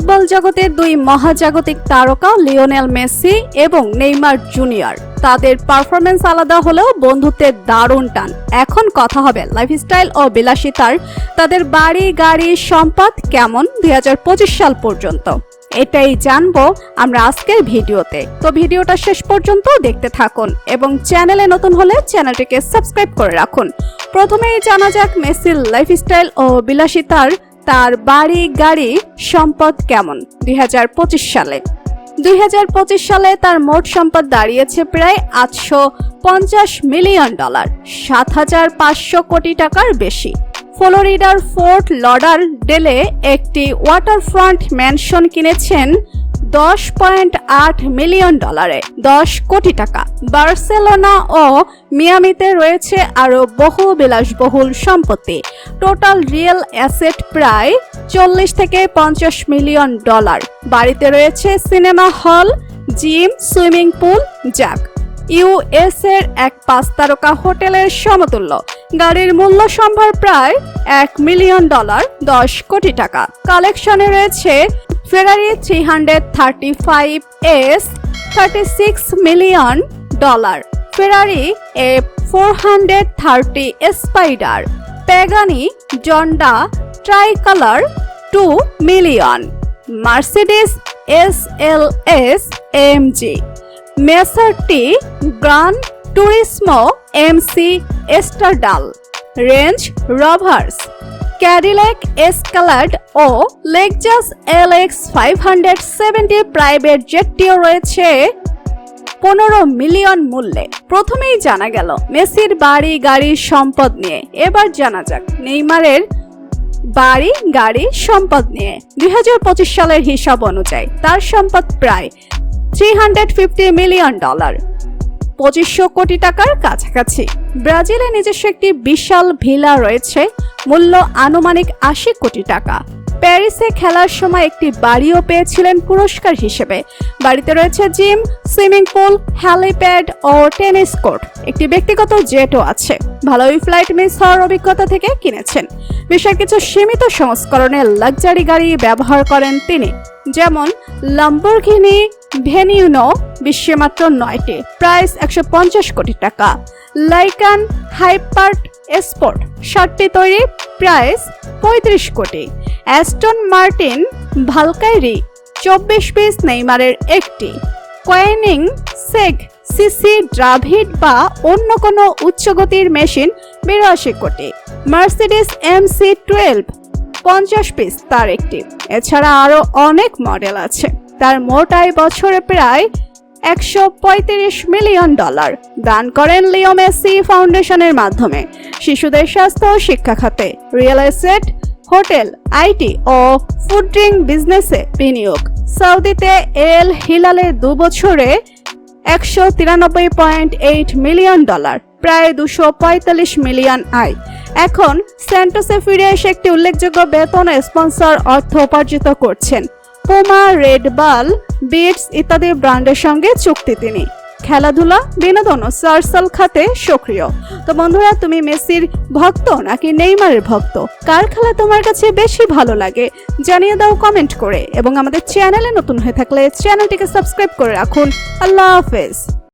Football জগতের দুই মহাজাগতিক তারকা লিওনেল মেসি এবং নেইমার জুনিয়র। তাদের পারফরমেন্স আলাদা হলেও বন্ধুত্বের দারুণ টান। এখন কথা হবে লাইফস্টাইল ও বিলাসিতার। তাদের বাড়ি, গাড়ি, সম্পদ কেমন দুই সাল পর্যন্ত? এটাই জানব আমরা আজকের ভিডিওতে। তো ভিডিওটা শেষ পর্যন্ত দেখতে থাকুন এবং চ্যানেলে নতুন হলে চ্যানেলটিকে সাবস্ক্রাইব করে রাখুন। প্রথমেই জানা যাক মেসির লাইফস্টাইল ও বিলাসিতার তার বাড়ি গাড়ি সম্পদ কেমন? দুই হাজার পঁচিশ সালে। দুই হাজার পঁচিশ সালে তার মোট সম্পদ দাঁড়িয়েছে প্রায় আটশো পঞ্চাশ মিলিয়ন ডলার, সাত হাজার পাঁচশো কোটি টাকার বেশি। ফ্লোরিডার ফোর্ট লডার ডেলে একটি ওয়াটারফ্রন্ট ম্যানশন কিনেছেন দশ পয়েন্ট আট মিলিয়ন ডলারে, দশ কোটি টাকা। বার্সেলোনা ও মিয়ামিতে রয়েছে আরও বহু বিলাসবহুল সম্পত্তি। টোটাল রিয়েল অ্যাসেট প্রায় চল্লিশ থেকে পঞ্চাশ মিলিয়ন ডলার। বাড়িতে রয়েছে সিনেমা হল, জিম, সুইমিং পুল যাক ইউএস এর এক পাঁচ তারকা হোটেলের সমতুল্য। গাড়ির মূল্য সম্ভার প্রায় এক মিলিয়ন ডলার, দশ কোটি টাকা। কালেকশনে রয়েছে Ferrari three hundred thirty five S thirty six million dollar Ferrari A four hundred thirty spider Pagani Zonda tri colour two million Mercedes S L S M G Maserati Gran Turismo MC এস্টারডাল range rovers Cadillac Escalade O Lexus L X five hundred seventy private জেটটিও রয়েছে পনেরো million মূল্যে। প্রথমেই জানা গেল, মেসির বাড়ি গাড়ির সম্পদ নিয়ে। এবার জানা যাক, নেইমারের বাড়ি, গাড়ি, সম্পদ নিয়ে। দুই হাজার পঁচিশ সালের হিসাব অনুযায়ী তার সম্পদ প্রায় থ্রি মিলিয়ন ডলার পঁচিশশো কোটি টাকার কাছাকাছি। ব্রাজিলে নিজস্ব একটি বিশাল ভিলা রয়েছে, মূল্য আনুমানিক আশি কোটি টাকা। প্যারিসে খেলার সময় একটি বাড়িও পেয়েছিলেন পুরস্কার হিসেবে। বাড়িতে রয়েছে জিম, সুইমিং পুল হ্যালিপ্যাড ও টেনিস কোর্ট। একটি ব্যক্তিগত জেটও আছে। ভালোই ফ্লাইট মিস হওয়ার অভিজ্ঞতা থেকে কিনেছেন। বিশ্বের কিছু সীমিত সংস্করণের লাক্সারি গাড়ি ব্যবহার করেন তিনি, যেমন লাম্বরঘিনি ভেনিউনো বিশ্বে মাত্র নয়টি। প্রাইস একশো পঞ্চাশ কোটি টাকা। লাইকান হাইপার্ট স্পোর্ট ষাটটি তৈরি। প্রাইস পঁয়ত্রিশ কোটি। অ্যাস্টন মার্টিন ভালকাইরি চব্বিশ পিস নেইমারের একটি। কোয়েনিং সেগ সিসি ড্রাভিড বা অন্য কোনো উচ্চগতির মেশিন বিরাশি crore. Mercedes M C twelve পঞ্চাশ পিস তার একটি। এছাড়া আরও অনেক মডেল আছে। তার মোট আয় বছরে প্রায় একশো পঁয়ত্রিশ মিলিয়ন ডলার। দান করেন লিও মেসি ফাউন্ডেশনের মাধ্যমে শিশুদের স্বাস্থ্য ও শিক্ষা খাতে, রিয়েল এস্টেট, হোটেল, আইটি ও ফুড ড্রিঙ্ক বিজনেসে বিনিয়োগ। সৌদিতে এল হিলালে দু বছরে একশো তিরানব্বই পয়েন্ট এইট মিলিয়ন ডলার, প্রায় দুশো পঁয়তাল্লিশ মিলিয়ন আয়। এখন স্যান্টোসে ফিরে এসে একটি উল্লেখযোগ্য বেতন স্পন্সর অর্থ উপার্জিত করছেন। পুমা রেড বাল বিটস ইত্যাদি ব্র্যান্ডের সঙ্গে চুক্তি তিনি। খেলাধুলা, বিনোদন সার্সাল খাতে সক্রিয়। তো বন্ধুরা, তুমি মেসির ভক্ত নাকি নেইমারের ভক্ত? কার খেলা তোমার কাছে বেশি ভালো লাগে? জানিয়ে দাও কমেন্ট করে। এবং আমাদের চ্যানেলে নতুন হয়ে থাকলে চ্যানেলটিকে সাবস্ক্রাইব করে রাখুন। আল্লাহ হাফেজ।